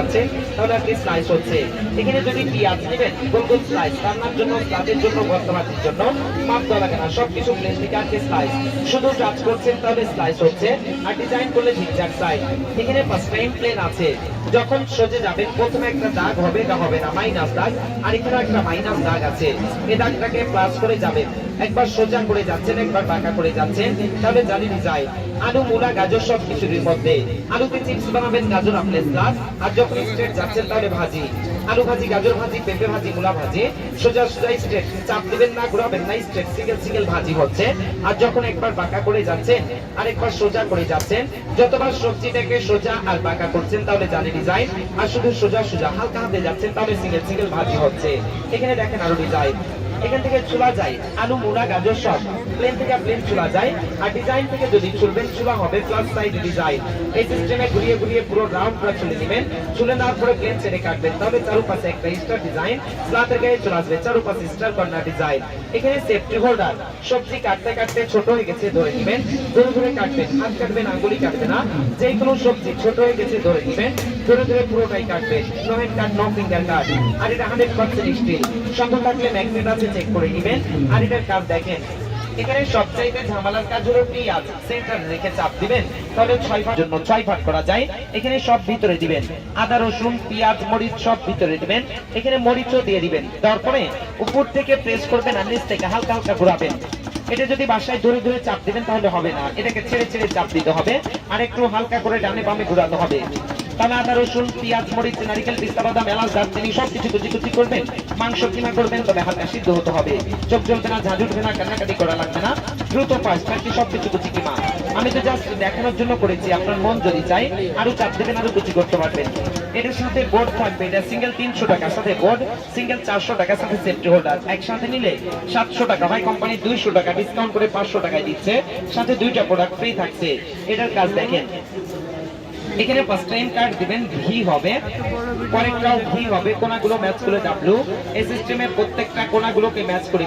না শুধু করছেন, তাহলে স্লাইস হচ্ছে। আর ডিজাইন করলে এখানে টাইম প্লেন আছে। যখন সোজে যাবেন, প্রথমে একটা দাগ হবে, এটা হবে না মাইনাস দাগ। আর এখানে একটা মাইনাস দাগ আছে। দাগটাকে প্লাস করে যাবেন। একবার সোজা করে যাচ্ছেন, একবার বাঁকা করে যাচ্ছেন, তাহলে জানি যায় আলু, মূলা, গাজর সব কিছুর মধ্যে আলুতে চিপস বানাবেন, গাজর আপলেস প্লাস আর যখন স্ট্রেট যাচ্ছেন, তাহলে ভাজি। আলু ভাজি, গাজর ভাজি, পেঁপে ভাজি, মূলা ভাজি। সোজা সোজা স্ট্রেট চাপ দিবেন না, ঘোরাবেন না স্ট্রেট সিঙ্গেল সিঙ্গেল ভাজি হচ্ছে। আর যখন একবার বাঁকা করে যাচ্ছেন আর একবার সোজা করে যাচ্ছেন, যতবার সবজিটাকে সোজা আর বাঁকা করছেন, তাহলে জানি ডিজাইন আর শুধু সোজা সোজা, হালকা হাতে যাচ্ছেন, তাহলে সিঙ্গেল সিঙ্গেল ভাজি হচ্ছে। এখানে দেখেন আরও ডিজাইন এখান থেকে চুলা যায়। আলু মূলা গাজর সব। প্লেন থেকে প্লেন চুলা যায়। আর ডিজাইন থেকে যদি চুলবেন, চুলা হবে প্লাস সাইড ডিজাইন এই সিস্টেমে ঘুরিয়ে ঘুরিয়ে পুরো রাউন্ড করে চলে নেবেন। চুলে নেওয়ার পরে প্লেন ছেড়ে কাটবেন। তাহলে চারুপাশে একটা স্টার ডিজাইন স্লাতের গায়ে চলে আসবে। চারুপাশে স্টার কর্নার ডিজাইন এখানে সেফটি হোল্ডার সবজি কাটতে কাটতে ছোট হয়ে গেছে, ধরে নেবেন। ধরে ধরে কাটবেন। হাত কাটবেন, আঙ্গুলি কাটবে না। যে কোনো সবজি ছোট হয়ে গেছে, ধরে নেবেন। ধরে ধরে পুরোটাই কাটবেন। No hand cut no finger cut. আর এটা হান্ড্রেড পার্সেন্ট স্টিল সঙ্গে থাকলে ম্যাগনেট আছে চেক করে নেবেন। আর এটার কাজ দেখেন। এখানে সবচাইতে ঝামেলার কাজ হলো পেঁয়াজ সেন্টার রেখে চাপ দিবেন। তাহলে ছয় ভাগ জন্য ছয় ভাগ করা যায়। এখানে সব ভিতরে দিবেন। আদা, রসুন, পেঁয়াজ, মরিচ সব ভিতরে দিবেন। এখানে মরিচও দিয়ে দিবেন। তারপরে উপর থেকে প্রেস করবেন আর নিচ থেকে হালকা হালকা ঘোরাবেন। এটা যদি বাসায় ধরে ধরে চাপ দিবেন তাহলে হবে না। এটাকে ছেড়ে ছেড়ে চাপ দিতে হবে। আর একটু হালকা করে ডানে বামে ঘুরাতে হবে। তাহলে আদা, রসুন, পেঁয়াজ, মরিচ, নারিকেল পিস্তা বাদাম, এলাচ, দারচিনি সব কিছু কুচি কুচি করবেন। মাংস কিমা করবেন, তবে হালকা সিদ্ধ হতে হবে। চোখ জ্বলবে না, ঝাঁঝ উঠবে না, কান্নাকাটি করা লাগবে না। দ্রুত পাঁচ বাকি সব কিছু কুচি কিমা। আমি তো জাস্ট দেখানোর জন্য করেছি, আপনার মন যদি চাই আরও চাপ দেবেন, আরও কুচি করতে পারবেন। এটার সাথে বোর্ড থাকবে, এটা সিঙ্গেল তিনশো টাকার সাথে বোর্ড সিঙ্গেল চারশো টাকার সাথে সেফটি হোল্ডার একসাথে নিলে সাতশো টাকা, ভাই কোম্পানি দুইশো টাকা ডিসকাউন্ট করে পাঁচশো টাকায় দিচ্ছে। সাথে দুইটা প্রোডাক্ট ফ্রি থাকছে। এটার কাজ দেখেন। এখানে ফার্স্ট টাইম কার্ড দিবেন ভি হবে। পরেরটাও ভি হবে, কোনাগুলো ম্যাচ করে ডাব্লু এই সিস্টেমে প্রত্যেকটা কোনাগুলোকে ম্যাচ করে